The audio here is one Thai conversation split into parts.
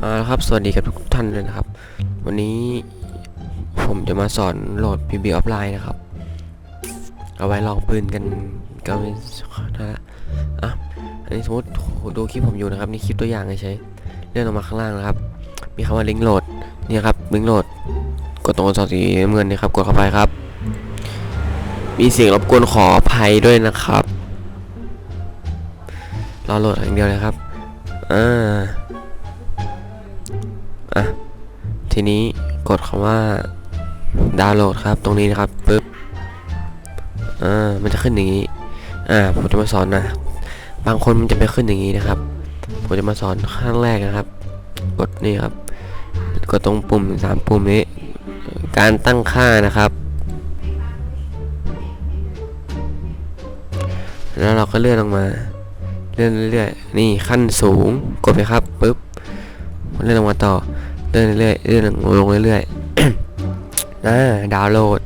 เอาละครับ สวัสดีกับทุกท่านเลยนะครับ วันนี้ผมจะมาสอนโหลด PB Offline นะครับ เอาไว้ลองปืนกันก็ไม่นะอะอันนี้สมมติดูคลิปผมอยู่นะครับ นี่คลิปตัวอย่างเฉยๆเลื่อนลงมาข้างล่างนะครับ มีคำว่าลิงก์โหลดนี่ครับลิงก์โหลด กดตรงสอักษรสีน้ำเงินนี่ครับ กดเข้าไปครับ มีเสียงรบกวนขออภัยด้วยนะครับรอโหลดอย่างเดียวเลยครับอ่า อะทีนี้กดคำว่าดาวน์โหลดครับ ตรงนี้นะครับปึ๊บอ่ามันจะขึ้นอย่างนี้อ่าผมจะมาสอนนะ บางคนมันจะไม่ขึ้นอย่างนี้นะครับ ผมจะมาสอนขั้นแรกนะครับ กดนี่ครับ กดตรงปุ่มสามปุ่มนี้ การตั้งค่านะครับ แล้วเราก็เลื่อนลงมา เลื่อนเรื่อยๆนี่ขั้นสูง กดไปครับปึ๊บ เลื่อนลงมาต่อ ลื่อนเรื่อยๆเลื่อนลงเรื่อยๆอ่าดาวน์โหลด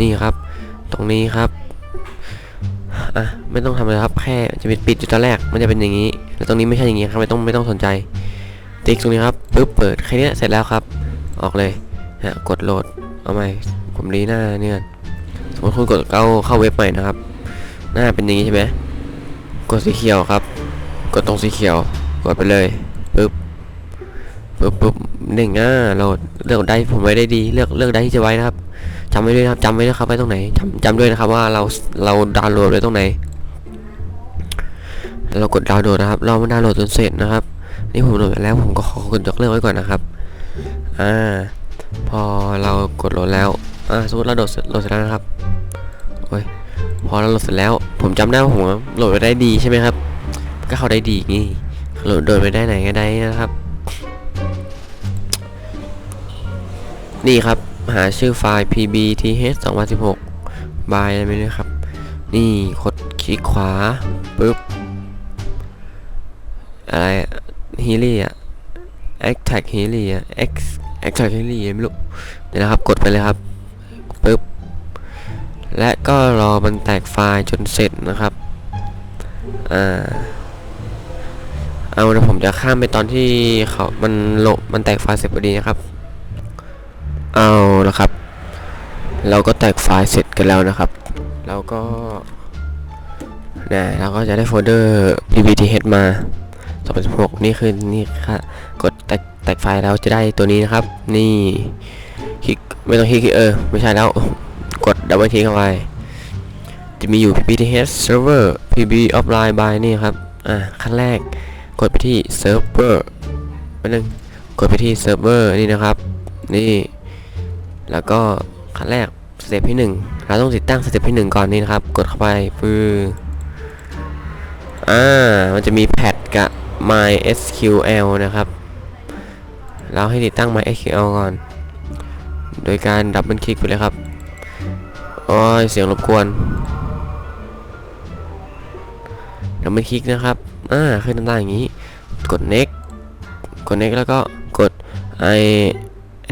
นี่ครับ ตรงนี้ครับอะไม่ต้องทำอะไรครับแค่จะปิดปิดอยู่ตอนแรกมันจะเป็นอย่างนี้แล้วตรงนี้ไม่ใช่อย่างนี้ครับไม่ต้องไม่ต้องสนใจ ติ๊กตรงนี้ครับปึ๊บเปิดแค่นี้เสร็จแล้วครับ ออกเลยฮะกดโหลดเอาใหม่ผมรีหน้าเนี่ยสมมติคุณกดเข้าเข้าเว็บใหม่นะครับ หน้าเป็นอย่างนี้ใช่ไหมกดสีเขียวครับ กดตรงสีเขียวกดไปเลยปึ๊บ ปึ๊บปึ๊บหนึ่งอะโหลดเลือกได้ผมไว้ได้ดี เลือกเลือกได้ที่จะไว้นะครับจำไว้ด้วยนะครับจำไว้นะครับไว้ตรงไหนจำจำด้วยนะครับว่าเราเราดาวน์โหลดไว้ตรงไหน เรากดดาวน์โหลดนะครับ เราม่ดาวน์โหลดจนเสร็จนะครับ นี่ผมโหลดแล้วผมก็ขอกดยกเลิกไว้ก่อนนะครับอ่าพอเรากดโหลดแล้วอ่าสมมติเราโหลดเสร็จโหลดเสร็จแล้วนะครับโอ้ยพอเราโหลดเสร็จแล้ว ผมจำได้ว่าผมโหลดไปได้ดีใช่ไหมครับ ก็เข้าได้ดีนี่โหลดโดยไปได้ไหนก็ได้นะครับ นี่ครับ หาชื่อไฟล์ pbth 2016 by อะไรไม่รู้ครับ นี่กดคลิกขวาปึ๊บ อะไรฮีลี่อะ extract ฮีลี่อะ x extract ฮีลี่ไม่รู้เดี๋ยวนะครับ กดไปเลยครับปึ๊บ และก็รอมันแตกไฟล์จนเสร็จนะครับ อ่า เอาเดี๋ยวผมจะข้ามไปตอนที่เขา มันโลมันแตกไฟล์เสร็จพอดีนะครับ เอาละครับ เราก็แตกไฟล์เสร็จกันแล้วนะครับแล้วก็นะเราก็จะได้โฟลเดอร์ pbth มา2016นี่คือนี่ค่ะกดแตกแตกไฟล์แล้วจะได้ตัวนี้นะครับ นี่คลิกไม่ต้องคลิกเออไม่ใช่แล้วกดดับเบิลคลิกเข้าไปจะมีอยู่ pbth server pb offline by นี่ครับอ่าขั้นแรกกดไปที่ server ไปหนึ่งกดไปที่ server นี่นะครับ นี่ แล้วก็ขั้นแรกสเต็ปที่หนึ่งเราต้องติดตั้งสเต็ปที่หนึ่งก่อนนี่นะครับ กดเข้าไปปืออ่ามันจะมีแพทกับ MySQL นะครับ เราให้ติดตั้ง MySQL ก่อน โดยการดับเบิลคลิกไปเลยครับโอ้ยเสียงรบกวนดับเบิลคลิกนะครับ อ่าขึ้นหน้าตาอย่างนี้ กด next กด next แล้วก็กดไอ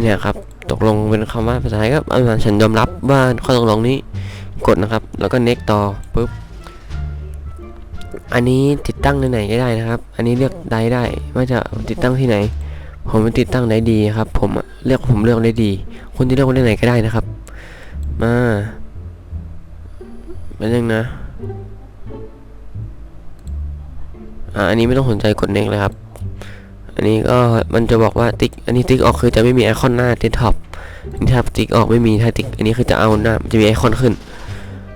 เนี่ยครับ ตกลงเป็นคำว่าภาษาไทยก็อ่าฉันยอมรับว่าข้อตกลงนี้กดนะครับ แล้วก็ next ต่อปุ๊บอันนี้ติดตั้งในไหนก็ได้นะครับ อันนี้เลือกได้ได้ว่าจะติดตั้งที่ไหน ผมติดตั้งได้ดีครับ ผมเลือกผมเลือกได้ดีคุณจะเลือกได้ไหนก็ได้นะครับ มาเป็นยังนะอ่าอันนี้ไม่ต้องสนใจกด next เลยครับ อันนี้ก็มันจะบอกว่าติ๊ก อันนี้ติ๊กออกคือจะไม่มีไอคอนหน้าที่ท็อปนนี้ถ้าติ๊กออกไม่มีถ้าติ๊ก อันนี้คือจะเอาหน้าจะมีไอคอนขึ้น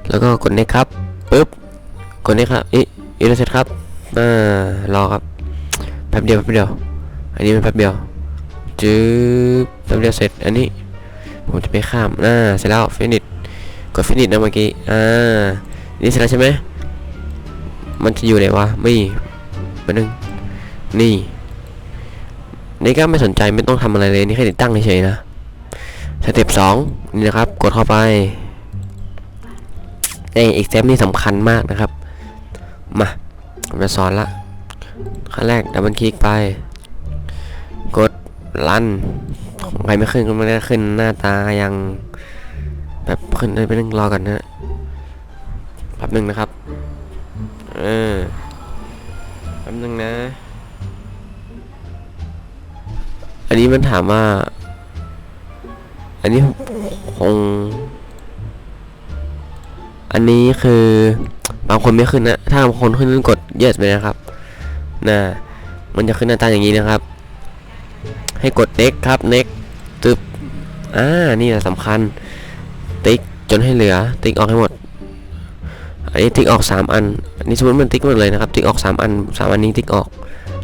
แล้วก็กด next ครับปึ๊บกด next ครับอีอีแล้วเสร็จครับอ่ารอครับแป๊บเดียวแป๊บเดียว อันนี้มันแป๊บเดียวจื๊บแป๊บเดียวเสร็จ อันนี้ผมจะไปข้ามอ่าเสร็จแล้ว finish กด finish นะเมื่อกี้อ่านี่เสร็จแล้วใช่ไหมมันจะอยู่ไหนวะไม่มาหนึ่งนี่ นี่ก็ไม่สนใจไม่ต้องทำอะไรเลยนี่แค่ติดตั้งเฉยๆนะสเต็ปสองนี่นะครับ กดเข้าไปไออีกเต็ปนี่สำคัญมากนะครับ มาผมจะสอนละขั้นแรกดับเบิลคลิกไป กดรันของใครไม่ขึ้นก็ไม่ได้ขึ้นหน้าตายังแบบขึ้นเลยไปนึงรอกันนะแป๊บหนึงนะครับ เออแป๊บหนึงนะ อันนี้มันถามว่า อันนี้คง อันนี้คือบางคนไม่ขึ้นนะ ถ้าบางคนขึ้นกด yes ไปนะครับนะมันจะขึ้นหน้าตาอย่างนี้นะครับ ให้กด next ครับ next ตึบอ่า นี่แหละสำคัญ ติ๊กจนให้เหลือ ติ๊กออกให้หมด อันนี้ติ๊กออกสามอัน อันนี้สมมติมันติ๊กหมดเลยนะครับ ติ๊กออกสามอันสามอันนี้ติ๊กออก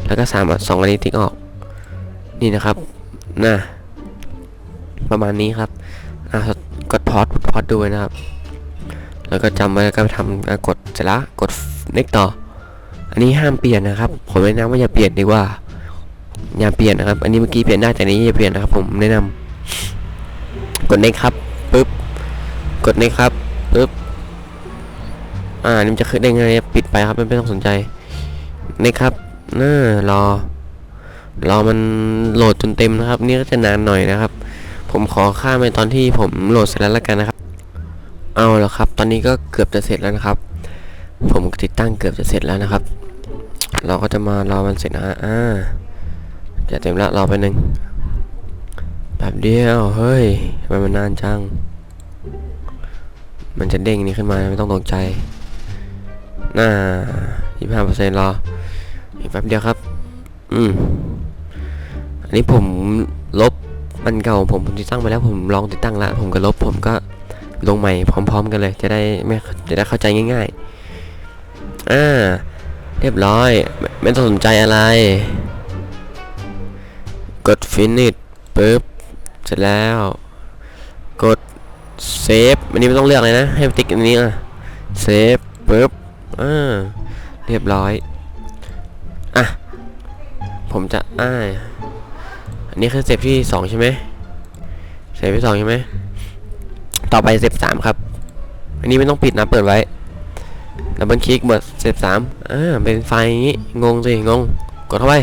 แล้วก็สามอันสองอันนี้ติ๊กออก นี่นะครับนะประมาณนี้ครับอะกดพอดพอดดูไว้นะครับ แล้วก็จำไว้แล้วก็ไปทำกดเสร็จล้วกด next ต่อ อันนี้ห้ามเปลี่ยนนะครับผมแนะนำว่าอย่าเปลี่ยนดีกว่าอย่าเปลี่ยนนะครับ อันนี้เมื่อกี้เปลี่ยนได้แต่อันนี้อย่าเปลี่ยนนะครับ ผมแนะนำกด next ครับปึ๊บกด next ครับปึ๊บอ่านี่มันจะขึ้นได้ไงปิดไปครับไม่ต้องสนใจ next ครับน่ารอ รอมันโหลดจนเต็มนะครับ นี่ก็จะนานหน่อยนะครับ ผมขอข้ามไปตอนที่ผมโหลดเสร็จแล้วละกันนะครับ เอาแล้วครับ ตอนนี้ก็เกือบจะเสร็จแล้วนะครับ ผมติดตั้งเกือบจะเสร็จแล้วนะครับ เราก็จะมารอมันเสร็จนะฮะอ่าจะเต็มแล้วรอไปหนึ่งแบบเดียวเฮ้ยทำไมมันนานจัง มันจะเด้งนี้ขึ้นมาไม่ต้องตกใจน่ายี่ห้าเปอร์เซ็นต์รออีกแป๊บเดียวครับ อืม อันนี้ผมลบมันเก่าผมผมติดตั้งไปแล้วผมลองติดตั้งแล้วผมก็ลบผมก็ลงใหม่พร้อม ๆ กันเลย จะได้ไม่จะได้เข้าใจง่ายๆอ่าเรียบร้อย ไม่ไม่ต้องสนใจอะไร กด finish ปึ๊บเสร็จแล้ว กด save อันนี้ไม่ต้องเลือกเลยนะ ให้ติ๊กอันนี้อะ save ปึ๊บอ่าเรียบร้อย อะ ผมจะอ่า อันนี้คือสเต็ปที่สองใช่ไหมสเต็ปที่สองใช่ไหมต่อไปสเต็ปสามครับ อันนี้ไม่ต้องปิดนะเปิดไว้ดับเบิลคลิกเบิดสเต็ปสามอ่าเป็นไฟล์อย่างงี้งงสิงงกดเข้าไป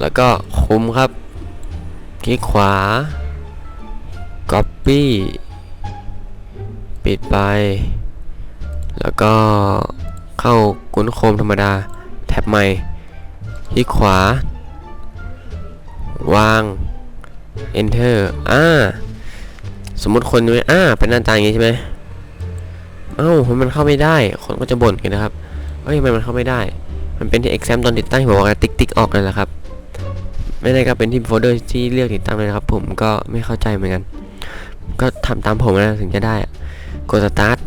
แล้วก็คุมครับ คลิกขวา copy ปิดไป แล้วก็เข้ากุนโคมธรรมดา แท็บใหม่ คลิกขวา วาง enter อ่า สมมติคนนี้อ่า เป็นหน้าตาอย่างงี้ใช่ไหมเอ้ามันเข้าไม่ได้ คนก็จะบ่นกันนะครับ เฮ้ยทำไมมันเข้าไม่ได้ มันเป็นที่ exam ตอนติดตั้งที่บอกว่าติ๊กติ๊กออกนั่นแหละครับ ไม่ได้ก็เป็นที่โฟลเดอร์ที่เลือกติดตั้งเลยนะครับ ผมก็ไม่เข้าใจเหมือนกัน ก็ทำตามผมนะถึงจะได้ กด start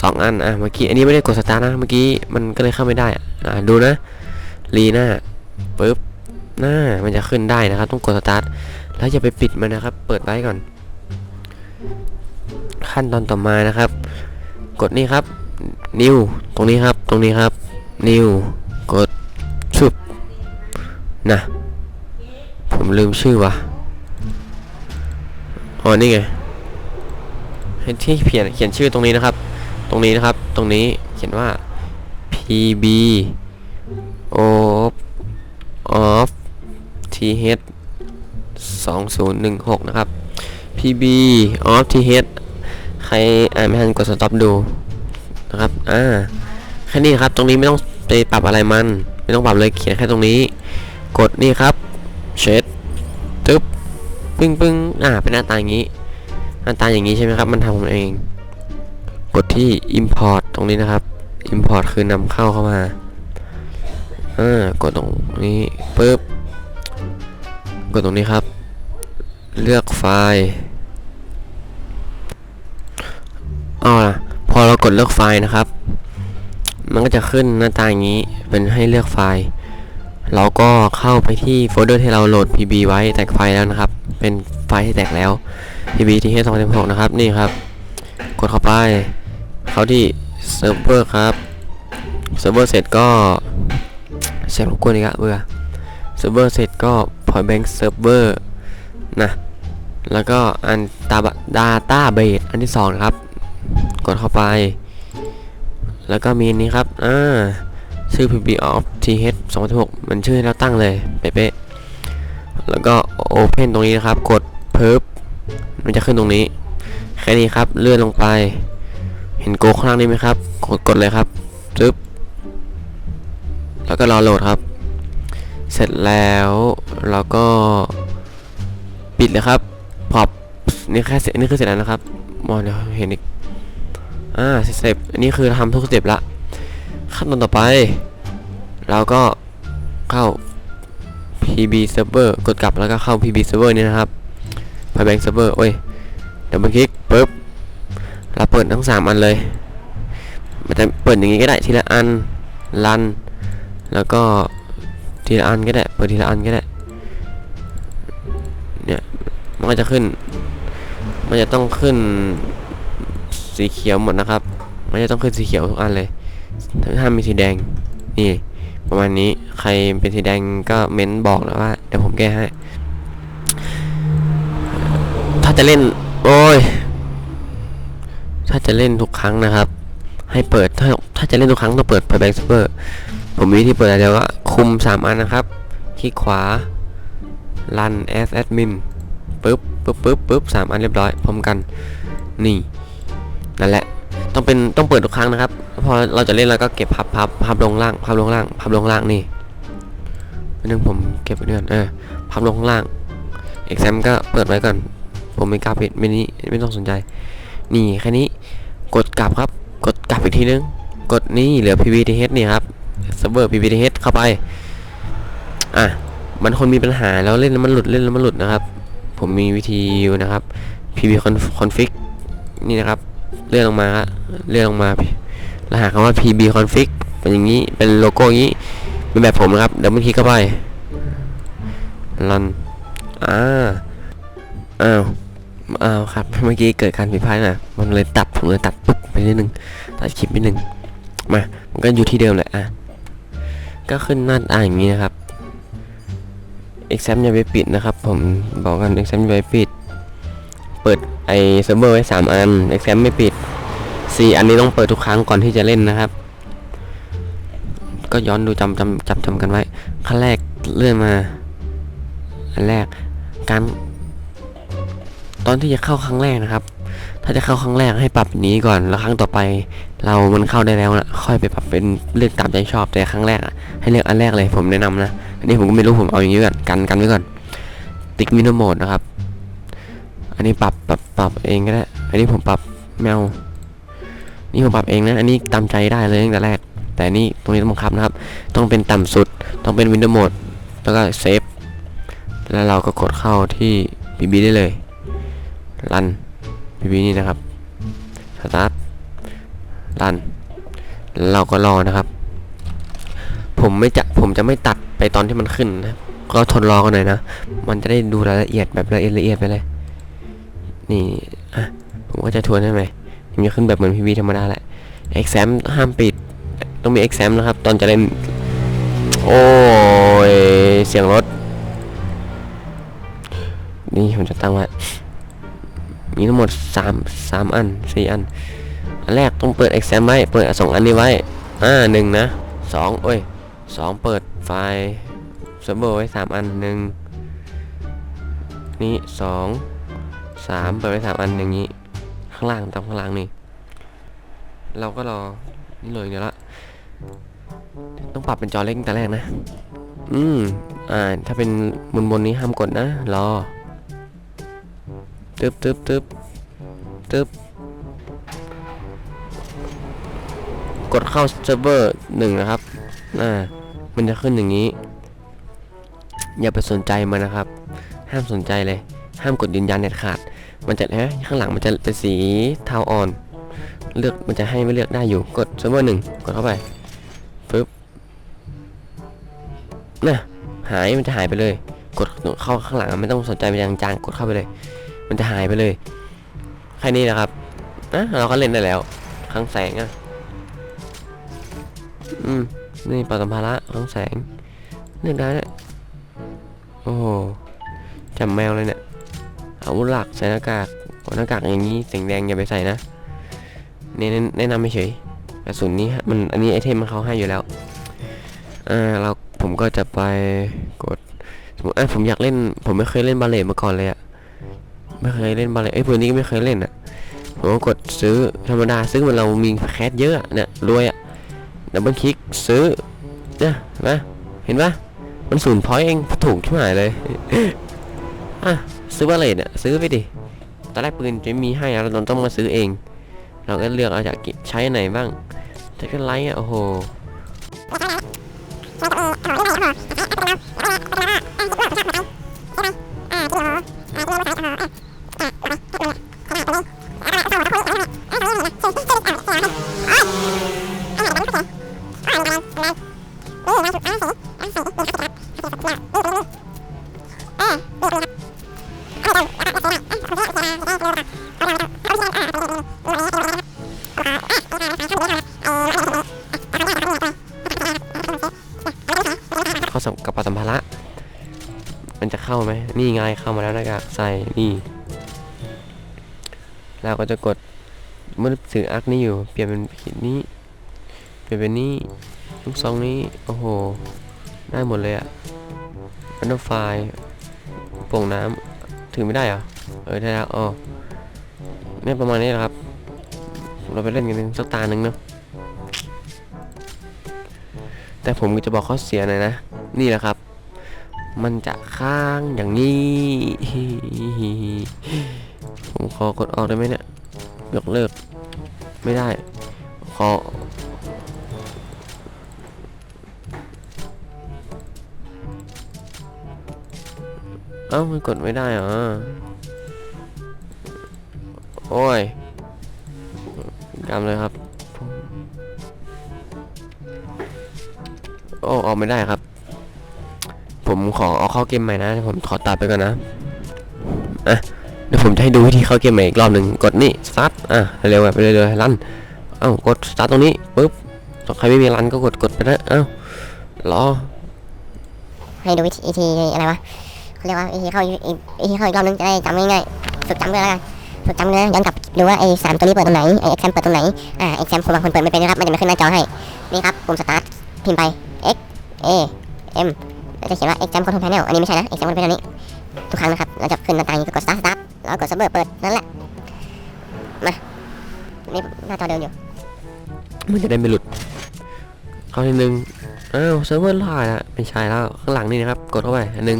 สองอัน อะ เมื่อกี้ อันนี้ไม่ได้กด start นะ เมื่อกี้มันก็เลยเข้าไม่ได้ อะ ดูนะรีน้าปึ๊บ น้ามันจะขึ้นได้นะครับ ต้องกด start แล้วอย่าไปปิดมันนะครับ เปิดไว้ก่อน ขั้นตอนต่อมานะครับ กดนี่ครับ new ตรงนี้ครับ ตรงนี้ครับ new กดชุบนะผมลืมชื่อว่ะอ๋อนี่ไงที่เขียนเขียนชื่อตรงนี้นะครับ ตรงนี้นะครับ ตรงนี้เขียนว่า pb of of th 2016 นะครับ pb of th ใครอ่านไม่ทันกด stop ดูนะครับ อ่า แค่นี้ครับ ตรงนี้ไม่ต้องไปปรับอะไรมัน ไม่ต้องปรับเลย เขียนแค่ตรงนี้ กดนี่ครับ เช็ดตึ๊บ ปึ้งปึ้งอ่า เป็นหน้าตาอย่างนี้ หน้าตาอย่างนี้ใช่ไหมครับ มันทำเอง กดที่ import ตรงนี้นะครับ import คือนำเข้าเข้ามา อ่า กดตรงนี้ปึ๊บ กดตรงนี้ครับ เลือกไฟล์อ๋อพอเรากดเลือกไฟล์นะครับ มันก็จะขึ้นหน้าตาอย่างนี้เป็นให้เลือกไฟล์เราก็เข้าไปที่โฟลเดอร์ที่เราโหลด pb ไว้แตกไฟล์แล้วนะครับ เป็นไฟล์ที่แตกแล้ว pb ที่2 1 6นะครับนี่ครับ กดเข้าไป เข้าที่เซิร์ฟเวอร์ครับเซิร์ฟเวอร์เสร็จก็เสียงรบกวนอีกอะเบื่อ เซิร์ฟเวอร์เสร็จก็ point bank server นะ แล้วก็อันตา data base อันที่สองนะครับ กดเข้าไป แล้วก็มีนี้ครับ อ่า ชื่อ pb of th 2016มันชื่อให้เราตั้งเลยเป๊ะๆแล้วก็ open ตรงนี้นะครับ กดเพิบมันจะขึ้นตรงนี้ แค่นี้ครับ เลื่อนลงไป เห็นโกข้างล่างนี้ไหมครับ กดกดเลยครับจึ๊บแล้วก็รอโหลดครับ เสร็จแล้วเราก็ปิดเลยครับพอบนี่แค่เสร็จนี่คือเสร็จแล้วนะครับมองเดี๋ยวเห็นอีกอ่าสเต็ปอันนี้คือทำทุกสเต็ปละขั้นตอนต่อไป เราก็เข้า PB server กดกลับแล้วก็เข้า PB server นี่นะครับ Powerbank server โอ้ยดับเบิลคลิกปุ๊บเราเปิดทั้ง 3 อันเลยมันจะเปิดอย่างนี้ก็ได้ทีละอันรัน แล้วก็ ทีละอันก็ได้ เปิดทีละอันก็ได้ เนี่ย มันก็จะขึ้น มันจะต้องขึ้นสีเขียวหมดนะครับ มันจะต้องขึ้นสีเขียวทุกอันเลย ถ้ามีสีแดง นี่ ประมาณนี้ ใครเป็นสีแดงก็เม้นบอกแล้วว่า เดี๋ยวผมแก้ให้ ถ้าจะเล่น โอ้ย ถ้าจะเล่นทุกครั้งนะครับ ให้เปิด ถ้า ถ้าจะเล่นทุกครั้งต้องเปิด Playback Server ผมมีวิธีเปิด อะไรเปิดียวก็คุม 3 อันนะครับ คลิกขวา run as admin ปึ๊บปึ๊บปึ๊บปึ๊บสามอันเรียบร้อยพร้อมกัน นี่ นั่นแหละ ต้องเป็นต้องเปิดทุกครั้งนะครับ พอเราจะเล่นเราก็เก็บพับพับพับลงล่างพับลงล่างพับลงล่างนี่อันนึงผมเก็บไว้ด้วยกันเออพับลงข้างล่าง exam ก็เปิดไว้ก่อน ผมไม่กล้าปิดไม่นี้ไม่ต้องสนใจ นี่แค่นี้ กดกลับครับ กดกลับอีกทีนึง กดนี่เหลือ pvth นี่ครับ server pvth เข้าไป อะ มันคนมีปัญหาแล้วเล่นแล้วมันหลุดเล่นแล้วมันหลุดนะครับ ผมมีวิธีนะครับ pv config นี่นะครับ เลื่อนลงมาเลื่อนลงมาแล้วหาคำว่า pb config เป็นอย่างนี้ เป็นโลโก้อย่างนี้ เป็นแบบผมนะครับ เดี๋ยวเมื่อกี้เข้าไปรันอ่า อ้าว อ้าวครับ เมื่อกี้เกิดการผิดพลาดนะมันเลยตัด ผมเลยตัดปุ๊บไปนิดนึง ตัดคลิปนิดนึง มา มันก็อยู่ที่เดิมแหละ อะ ก็ขึ้นหน้าตาอย่างนี้นะครับ exam อย่าไปปิดนะครับ ผมบอกกัน exam อย่าไปปิด เปิดไอเซิร์ฟเวอร์ไว้3อัน exam ไม่ปิด 4 อันนี้ต้องเปิดทุกครั้งก่อนที่จะเล่นนะครับ ก็ย้อนดูจำจำจำจำกันไว้ขั้นแรกเลื่อนมา อันแรกการตอนที่จะเข้าครั้งแรกนะครับ ถ้าจะเข้าครั้งแรกให้ปรับนี้ก่อน แล้วครั้งต่อไป เรามันเข้าได้แล้วนะค่อยไปปรับเป็นเลือกตามใจชอบแต่ครั้งแรกอะให้เลือกอันแรกเลยผมแนะนำนะอันนี้ผมก็ไม่รู้ผมเอาอย่างนี้ก่อนกันกันไว้ก่อนติ๊กมินโหมดนะครับ อันนี้ปรับปรับปรับเองก็ได้ อันนี้ผมปรับแมวนี่ผมปรับเองนะ อันนี้ตามใจได้เลยตั้งแต่แรก แต่นี่ตรงนี้ต้องบังคับนะครับ ต้องเป็นต่ำสุด ต้องเป็นวินโดว์โหมด แล้วก็เซฟ แล้วเราก็กดเข้าที่ BB ได้เลย รัน BB นี่นะครับ สตาร์ท รัน เราก็รอนะครับ ผมไม่จะผมจะไม่ตัดไปตอนที่มันขึ้นนะก็ทนรอกันหน่อยนะ มันจะได้ดูรายละเอียดแบบละเอียดละเอียดไปเลย นี่อะผมก็จะทวนให้ไหมมันจะขึ้นแบบเหมือนพีวีธรรมดาแหละ exam ห้ามปิด ต้องมี exam นะครับ ตอนจะเล่น โอ้ย เสียงรถ นี่ผมจะตั้งไว้มีทั้งหมด3 3อัน4อัน อันแรกต้องเปิด exam ไว้ เปิดสองอันนี้ไว้ อ่าหนึ่งนะสองโอ้ยสองเปิดไฟล์เซิร์ฟเวอร์ไว้สามอันหนึ่งนี่สองสามเปิดไว้สามอันอย่างนี้ ข้างล่างตามข้างล่างนี่ เราก็รอ นี่เลยเดี๋ยวละต้องปรับเป็นจอเล็กแต่แรกนะ อืม อ่า ถ้าเป็นบนบนนี้ห้ามกดนะ รอ ตึ๊บตึ๊บตึ๊บตึ๊บ กดเข้าเซิร์ฟเวอร์หนึ่งนะครับอ่ามันจะขึ้นอย่างนี้ อย่าไปสนใจมันนะครับ ห้ามสนใจเลย ห้ามกดยืนยันเด็ดขาด มันจะฮ้ยข้างหลังมันจะเป็นสีเทาอ่อน เลือกมันจะให้ไม่เลือกได้อยู่ กดเซิร์ฟเวอร์หนึ่งกดเข้าไปปึ๊บน่ะหายมันจะหายไปเลย กดเข้าข้างหลังไม่ต้องสนใจไปจางๆกดเข้าไปเลย มันจะหายไปเลยแค่นี้นะครับอะเราก็เล่นได้แล้ว ครั้งแสงอะ อืม นี่ปลาสัมภาระของแสงเล่นได้เนี่ยโอ้โหจำแมวเลยเนี่ย เอาหลักใส่หน้ากากหน้ากากอย่างนี้สีแดงอย่าไปใส่นะนี่แนะแนะนำไม่เฉยกระสุนนี้มันอันนี้ไอเทมมันเขาให้อยู่แล้วอ่าเราผมก็จะไปกดสมมติอะผมอยากเล่น ผมไม่เคยเล่นบาเล่มาก่อนเลยอะไม่เคยเล่นบาเล่เอ้ยปืนนี้ก็ไม่เคยเล่นอะผมก็กดซื้อธรรมดาซื้อมันเรามีแคสเยอะอะเนี่ยรวยอะ ดับเบิลคลิกซื้อเนี่ยเห็นะเห็นปะมันศูนย์พอยต์เองถูกที่หมายเลย อะ ซื้อบาเลตอะซื้อไปดิ ตอนแรกปืนจะมีให้เราต้องมาซื้อเอง เราก็เลือกเอาจากใช้ไหนบ้างแต่ก็ไลท์อะ โอ้โหเข้า นี่เข้ามาแล้วนะครับใส่นี่แล้วก็จะกดเมื่อถืออาร์คนี้อยู่ เปลี่ยนเป็นขีดนี้ เปลี่ยนเป็นนี้ลูกซองนี้ โอ้โห ได้หมดเลยอะอันดับไฟโป่งน้ำถือไม่ได้เหรอ เออได้แล้วอ๋อเนี่ยประมาณนี้แหละครับ เราไปเล่นกันสักตาหนึ่งเนาะแต่ผมจะบอกข้อเสียหน่อยนะ นี่แหละครับ มันจะค้างอย่างนี้ ผมขอกดออกได้ไหมเนี่ยยกเลิก ไม่ได้ ขอ เอ้ามันกดไม่ได้เหรอ โอ้ยกำเลยครับ โอ้ ออกไม่ได้ครับ ผมขอเอาเข้าเกมใหม่นะผมขอตัดไปก่อนนะอะเดี๋ยวผมจะให้ดูวิธีเข้าเกมใหม่อีกรอบหนึ่งกดนี่ start อะเร็วแบบไปเรื่อยๆรันเอ้ากด start ตรงนี้ปุ๊บถ้าใครไม่มีรันก็กดกดไปนะเอ้ารอให้ดูวิธีวิธีอะไรวะเขาเรียกว่าวิธีเข้าอีกวิธีเข้าอีกรอบนึงจะได้จำง่ายๆฝึกจำด้วยแล้วกันฝึกจำเลยนะย้อนกลับดูว่าไอ้สามตัวนี้เปิดตรงไหนไอ้ exam เปิดตรงไหนอ่า exam คนบางคนเปิดไม่เป็นนะครับมันจะไม่ขึ้นหน้าจอให้นี่ครับปุ่ม start พิมพ์ไป x a m จะเขียนว่า exam control panel อันนี้ไม่ใช่นะ exam control panel นี้ ทุกครั้งนะครับ เราจะขึ้นหน้าต่างนี้ก็กด start start แล้วกด server เปิด นั่นแหละ มา นี่หน้าจอเดิมอยู่ มันจะได้ไม่หลุดเข้าทีหนึ่งอ้าวเซิร์ฟเวอร์ลายละไม่ใช่แล้ว ข้างหลังนี่นะครับ กดเข้าไปอันหนึ่ง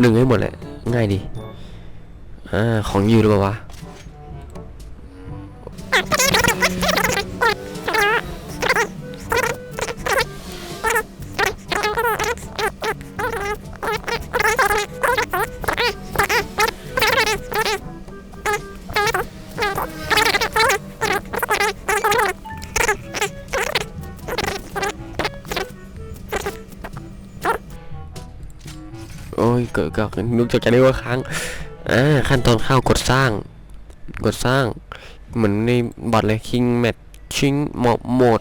หนึ่งให้หมดเลยง่ายดี อ่า ของอยู่หรือเปล่าวะ โอ้ยเกิดก็นึกจากจะได้ว่าค้างอ่าขั้นตอนเข้ากดสร้าง กดสร้าง เหมือนในบอทเลยคิงแมทชิงหมอโหมด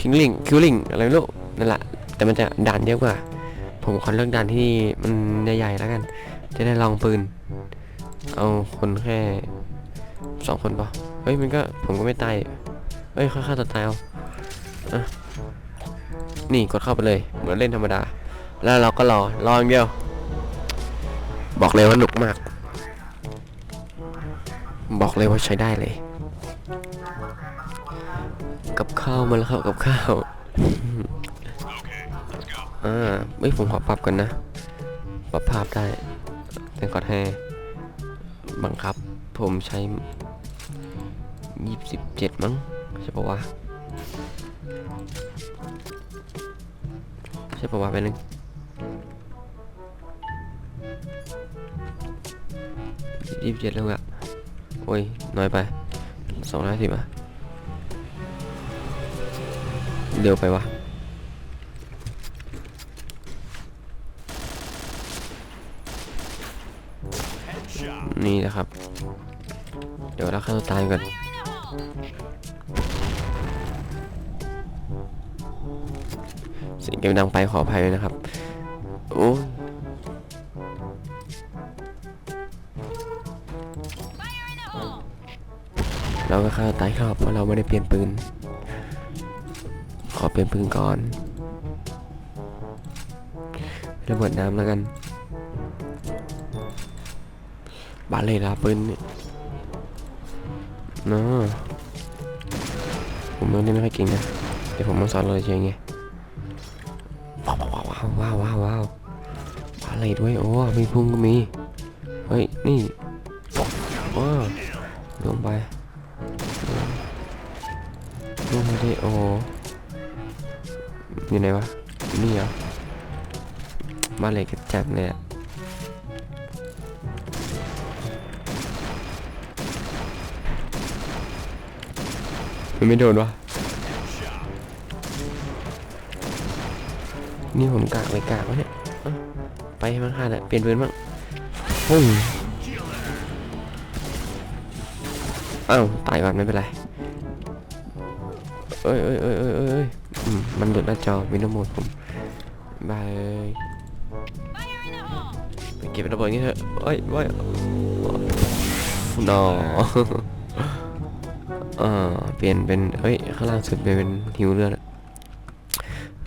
คิงลิงคิวลิงอะไรไม่รู้นั่นแหละแต่มันจะด่านเยอะกว่า ผมขอเลือกด่านที่มันใหญ่ๆแล้วกัน จะได้ลองปืน เอาคนแค่สองคนปะเฮ้ยมันก็ผมก็ไม่ตายเฮ้ยค่อยๆตัวตายเอาอะนี่กดเข้าไปเลย เหมือนเล่นธรรมดา แล้วเราก็รอรออย่างเดียว บอกเลยว่าหนุกมาก บอกเลยว่าใช้ได้เลย กับข้าวมาแล้วครับกับข้าว อ่าไม่ผมขอปรับกันนะ ปรับภาพได้แต่กดให้บังคับ ผมใช้ยี่สิบเจ็ดมั้งใช่ปะวะใช่ปะวะไปนึงยี่สิบเจ็ดแล้วอะโอ้ย น้อยไปสองร้อยสิบอะเร็วไปวะ นี่นะครับ เดี๋ยวเราเข้าตัวตายก่อนเสียงเกมดังไปขออภัยด้วยนะครับ โอ้เราก็ฆ่าตายครอบเพราะเราไม่ได้เปลี่ยนปืน ขอเปลี่ยนปืนก่อนระเบิดน้ำแล้วกันาเลยลาปืนเนี่ยเนาะผมเล่นไม่ค่อยเก่งนะ เดี๋ยวผมมาสอนเราเฉยไงว้าวว้าวว้าวว้าวว้าวว้าวว้าวอะไรด้วย โอ้มีพุงก็มี เฮ้ย นี่ว้าวลงไปลงไปดิโอ้อยู่ไหนวะ นี่เหรอมาเลยกระจัดเลยอะ มันไม่โดนวะนี่ผมกากไปกากวะเนี่ยไปให้มันขาดอะเปลี่ยนปืนบ้างปุ้งเอ้าตายก่อนไม่เป็นไรเอ้ยเอ้ยเอ้ยเอ้ยเอ้ยมันหลุดหน้าจอวินโดว์โหมดผมบายเอ้ยไปเก็บระเบิดงี้เถอะเอ้ยเว้ยนอ อ่าเปลี่ยนเป็นเอ้ยข้างล่างสุดไปเป็นหิวเลือดอะ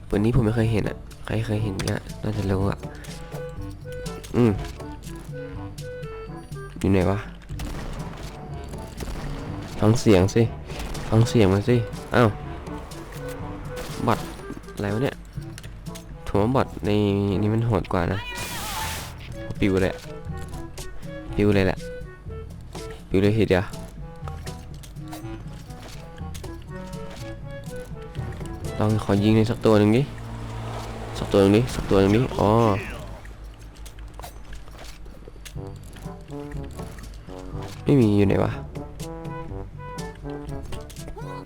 ปืนนี้ผมไม่เคยเห็นอะใครเคยเห็นก็น่าจะรู้อะอืมอยู่ไหนวะฟังเสียงสิฟังเสียงมาสิอ้าวบอทอะไรวะเนี่ยผมว่าบอทในนี้มันโหดกว่านะปิวเลยอะปิวเลยแหละปิวเลยทีเดียว ลองขอยิงในสักตัวหนึ่งดิสักตัวหนึ่งดิสักตัวหนึ่งดิอ๋อไม่มีอยู่ไหนวะ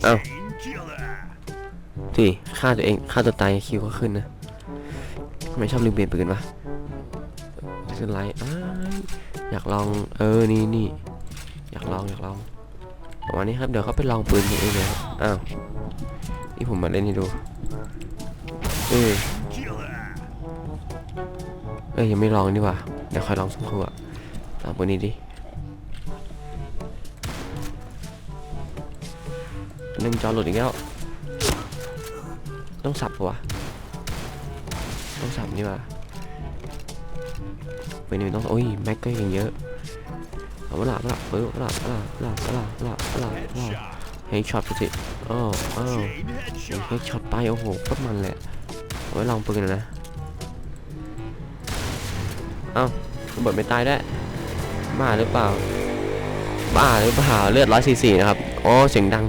เอ้าที่ฆ่าตัวเองฆ่าตัวตายคิวก็ขึ้นนะทำไมชอบลืมเปลี่ยนปืนวะขึ้นไลท์อยอยากลองเออนี่นี่อยากลองอยากลองประมาณนี้ครับเดี๋ยวเขาไปลองปืนนเองเลยครับอ้าว นี่ผมมาเล่นให้ดู เอ้ยเอ้ยยังไม่ลองดีกว่าเดี๋ยวค่อยลองสักครู่อะลองปืนนี้ดิหนึ่งจอหลุดอีกแล้ว ต้องสับปะวะ ต้องสับนี่ว่ะปืนนี้ต้อง โอ้ย แม็กก็ยังเยอะเอาเวลาเวลาเออเวลาเวลาเวลาเวลาเวลาเวลา เฮงช็อตไปสิอ้าวอ้าวเฮ้ช็อตไป โอ้โหโคตรมันเลยเอาไว้ลองปืนหน่อยนะ เอ้าระเบิดไม่ตายได้ บ้าหรือเปล่า บ้าหรือเปล่า เลือดร้อยสี่สี่นะครับอ๋อเสียงดัง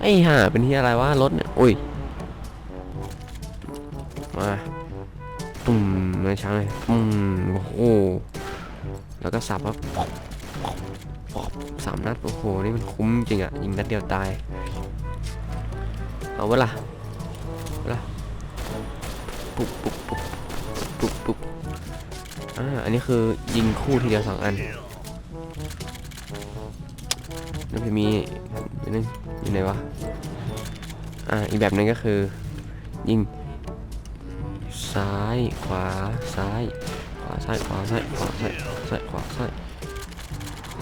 ไอ้ห่า เป็นที่อะไรวะ รถเนี่ย อุ้ย มา ตุ่มมาช้างเลยตุ่มโอ้โห แล้วก็สับว่าปอบ ปอบปอสามนัด โอ้โห นี่มันคุ้มจริงอะยิงนัดเดียวตาย เอาเวลาเวลาปุ๊บปุ๊บปุ๊บปุ๊บปุ๊บอ่า อันนี้คือยิงคู่ทีเดียวสองอันแล้วจะมีอันนึงอยู่ไหนวะ อ่า อีกแบบนึงก็คือ ยิง ซ้าย ขวา ซ้าย ขวา ซ้าย ขวา ซ้าย ขวา ซ้าย ซ้าย ขวา ซ้าย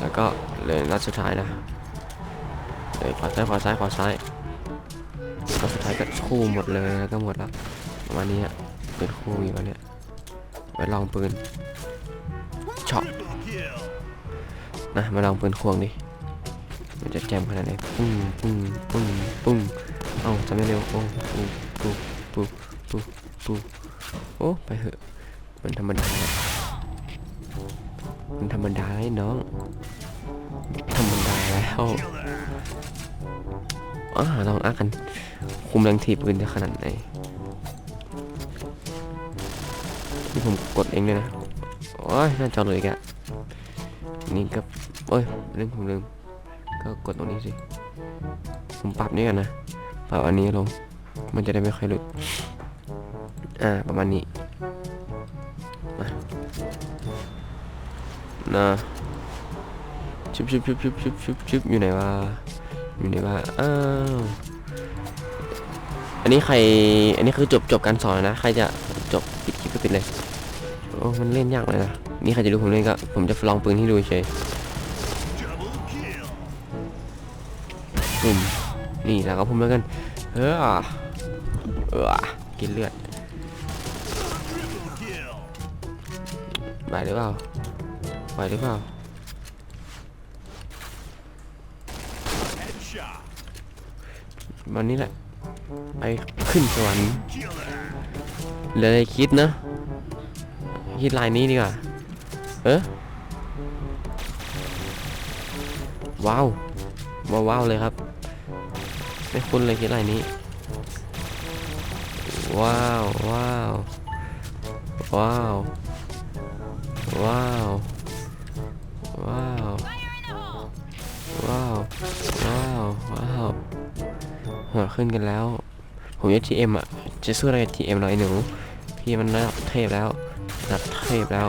แล้วก็เลยนัดสุดท้ายนะเลยขวาซ้ายขวาซ้ายขวาซ้ายแล้วสุดท้ายก็คู่หมดเลยแล้วก็หมดและประมาณนี้เป็นคู่อยู่วเนี่ยไว้ลองปืนช็อตนะมาลองปืนควงดิมันจะแจมขนาดไหนปุ้งปุ้งปุ้งปุ้งเอ้าจะไม่เร็วโอ้ปุ้งปุ้งปุ้งปุ้งปุ้งโอ้ไปเหอะมันธรรมดา มันธรรมดาไอ้น้อง ธรรมดาแล้วอ่าลองอักกัน คุมแรงถีบปืนจะขนาดไหนที่ผมกดเองเลยนะ โอ้ยน่าจอเลยแกอะนี่ก็โอ้ยเรื่องผมลืมก็กดตรงนี้สิ ผมปรับนี่กันนะ ปรับอันนี้ลง มันจะได้ไม่ค่อยหลุด อ่า ประมาณนี้มา นะชิบชิบชิบชิบชิบชิบชิบอยู่ไหนวะอยู่ไหนวะอ้าวอันนี้ใครอันนี้คือจบจบการสอนนะ ใครจะจบปิดคลิปก็ปิดเลยโอ้มันเล่นยากเลยนะนี่ใครจะดูผมเล่นก็ผมจะลองปืนให้ดูเฉยปุ่มนี่แล้วก็พุ่มแล้วกันเออเออกินเลือดไหวหรือเปล่า ไหวหรือเปล่าวันนี้แหละ ไปขึ้นสวรรค์เหลืออะไรคิดนะคิดลายนี้ดีกว่า เออว้าวว้าวว้าวเลยครับ ไม่คุ้นเลยคิดลายนี้ ว้าวว้าวว้าว ว้าว ว้าวว้าวว้าวหัวขึ้นกันแล้ว ผมยึดทีเอ็มอะ จะสู้อะไรกับทีเอ็มหน่อยหนู พี่มันระดับเทพแล้วระดับเทพแล้ว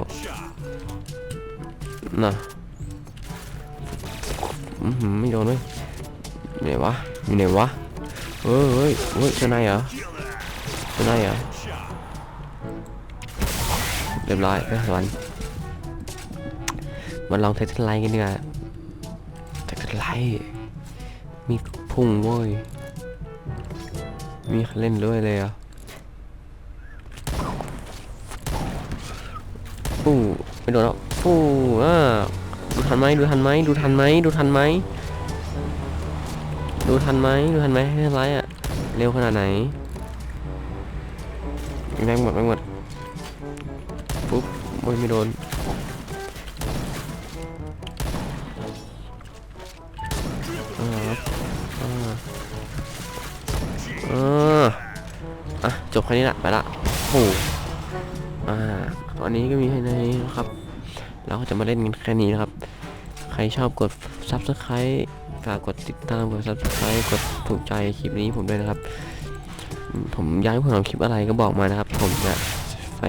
น่ะอือหือไม่โดนเลยอยู่ไหนวะอยู่ไหนวะเฮ้ยเฮ้ยเฮ้ยเจ้านายเหรอเจ้านายเหรอเรียบร้อยไปสวรรค์มาลองเทสไลท์กันดีกว่า ไลท์มีพุ่งเว้ย มีเล่นด้วยเลยเหรอะปู้ไม่โดนแล้วปู้อ่าดูทันไหมดูทันไหมดูทันไหมดูทันไหมดูทันไหมดูทันไหมให้ไรอะ เร็วขนาดไหนแรงหมดแรงหมดปุ๊บโอ้ยไม่โดน บแค่นี้ละไปละโอ้โหอ่าวันนี้ก็มีแค่นี้นะครับ เราก็จะมาเล่นกันแค่นี้นะครับ ใครชอบกด subscribe ฝากกดติดตามกด subscribe กดถูกใจคลิปนี้ผมด้วยนะครับ ผมอยากให้ผมทำคลิปอะไรก็บอกมานะครับ ผมจะไป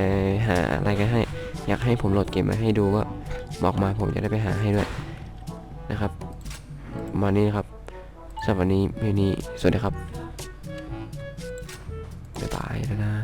หาอะไรกันให้ อยากให้ผมโหลดเกมมาให้ดูก็บอกมาผมจะได้ไปหาให้ด้วยนะครับมานี้นะครับสำหรับวันนี้เมนี้สวัสดีครับายแล้วนะ